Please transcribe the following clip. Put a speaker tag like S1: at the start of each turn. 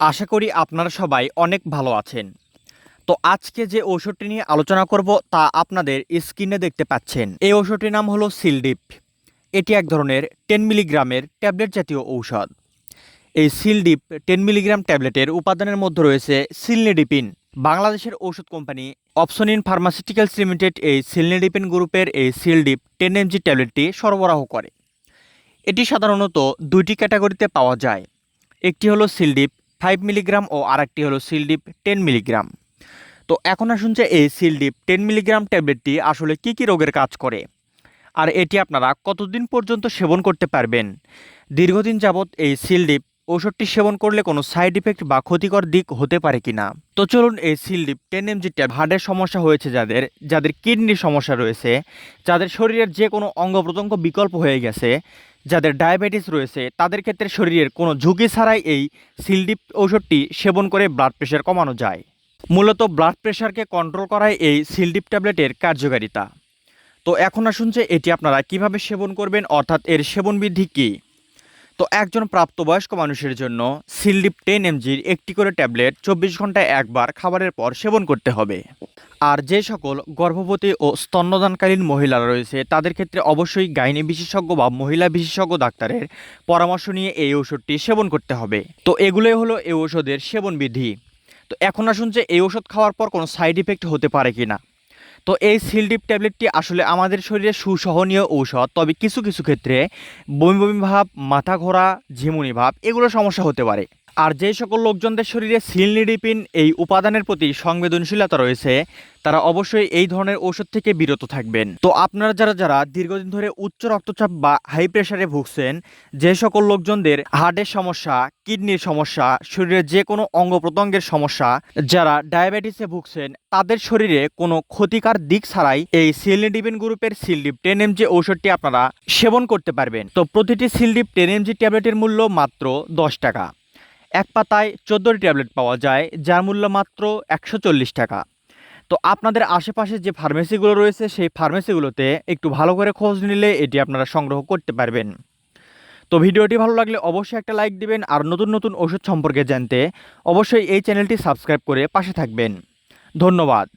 S1: আশা করি আপনারা সবাই অনেক ভালো আছেন। তো আজকে যে ঔষধটি নিয়ে আলোচনা করব তা আপনাদের স্ক্রিনে দেখতে পাচ্ছেন। এই ঔষধটির নাম হলো সিলডিপ। এটি এক ধরনের টেন মিলিগ্রামের ট্যাবলেট জাতীয় ঔষধ। এই সিলডিপ টেন মিলিগ্রাম ট্যাবলেটের উপাদানের মধ্যে রয়েছে সিলনিডিপিন। বাংলাদেশের ঔষধ কোম্পানি অপসনিন ফার্মাসিউটিক্যালস লিমিটেড এই সিলনিডিপিন গ্রুপের এই সিলডিপ টেন এমজি ট্যাবলেটটি সরবরাহ করে। এটি সাধারণত দুইটি ক্যাটাগরিতে পাওয়া যায়। একটি হলো সিলডিপ ফাইভ মিলিগ্রাম ও আরেকটি হলো সিলডিপ টেন মিলিগ্রাম। তো এখন আসুন যে এই সিলডিপ টেন মিলিগ্রাম ট্যাবলেটটি আসলে কি কি রোগের কাজ করে? আর এটি আপনারা কতদিন পর্যন্ত সেবন করতে পারবেন? দীর্ঘদিন যাবৎ এই সিলডিপ ঔষধটি সেবন করলে কোনো সাইড ইফেক্ট বা ক্ষতিকর দিক হতে পারে কিনা? তো চলুন এই সিলডিপ টেন এমজি ট্যাব হার্টের সমস্যা হয়েছে যাদের যাদের কিডনির সমস্যা রয়েছে, যাদের শরীরের যে কোনো অঙ্গ প্রত্যঙ্গ বিকল্প হয়ে গেছে, যাদের ডায়াবেটিস রয়েছে, তাদের ক্ষেত্রে শরীরের কোনো ঝুঁকি ছাড়াই এই সিলডিপ ঔষধটি সেবন করে ব্লাড প্রেশার কমানো যায়। মূলত ব্লাড প্রেশারকে কন্ট্রোল করায় এই সিলডিপ ট্যাবলেটের কার্যকারিতা। তো এখন আসুন যে এটি আপনারা কীভাবে সেবন করবেন, অর্থাৎ এর সেবন বিধি কী? তো একজন প্রাপ্তবয়স্ক মানুষের জন্য সিলডিপ টেন এমজির একটি করে ট্যাবলেট চব্বিশ ঘন্টায় একবার খাবারের পর সেবন করতে হবে। আর যে সকল গর্ভবতী ও স্তন্যদানকালীন মহিলারা রয়েছে, তাদের ক্ষেত্রে অবশ্যই গাইনি বিশেষজ্ঞ বা মহিলা বিশেষজ্ঞ ডাক্তারের পরামর্শ নিয়ে এই ওষুধটি সেবন করতে হবে। তো এগুলোই হলো এই ওষুধের সেবন বিধি। তো এখন আসুন যে এই ওষুধ খাওয়ার পর কোনো সাইড ইফেক্ট হতে পারে কি না তো এই সিলডিপ ট্যাবলেটটি আসলে আমাদের শরীরে সুসহনীয় ঔষধ, তবে কিছু কিছু ক্ষেত্রে বমি বমি ভাব, মাথা ঘোরা, ঝিমুনি ভাব, এগুলো সমস্যা হতে পারে। আর যে সকল লোকজনদের শরীরে সিলনিডিপিন, এই উপাদানের প্রতি সংবেদনশীলতা রয়েছে, তারা অবশ্যই এই ধরনের ওষুধ থেকে বিরত থাকবেন। তো আপনারা যারা যারা দীর্ঘদিন ধরে উচ্চ রক্তচাপ বা হাই প্রেশারে ভুগছেন, যে সকল লোকজনদের হার্টের সমস্যা কিডনির সমস্যা, শরীরের যে কোনো অঙ্গ প্রত্যঙ্গের সমস্যা, যারা ডায়াবেটিসে ভুগছেন, তাদের শরীরে কোনো ক্ষতিকার দিক ছাড়াই এই সিলনিডিপিন গ্রুপের সিলডিপ টেন এমজি ঔষধটি আপনারা সেবন করতে পারবেন। তো প্রতিটি সিলডিপ টেন এমজি ট্যাবলেটের মূল্য মাত্র দশ টাকা। এক পাতায় চোদ্দোটি ট্যাবলেট পাওয়া যায়, যার মূল্য মাত্র একশো চল্লিশ টাকা। তো আপনাদের আশেপাশে যে ফার্মেসিগুলো রয়েছে, সেই ফার্মেসিগুলোতে একটু ভালো করে খোঁজ নিলে এটি আপনারা সংগ্রহ করতে পারবেন। তো ভিডিওটি ভালো লাগলে অবশ্যই একটা লাইক দিবেন, আর নতুন নতুন ওষুধ সম্পর্কে জানতে অবশ্যই এই চ্যানেলটি সাবস্ক্রাইব করে পাশে থাকবেন। ধন্যবাদ।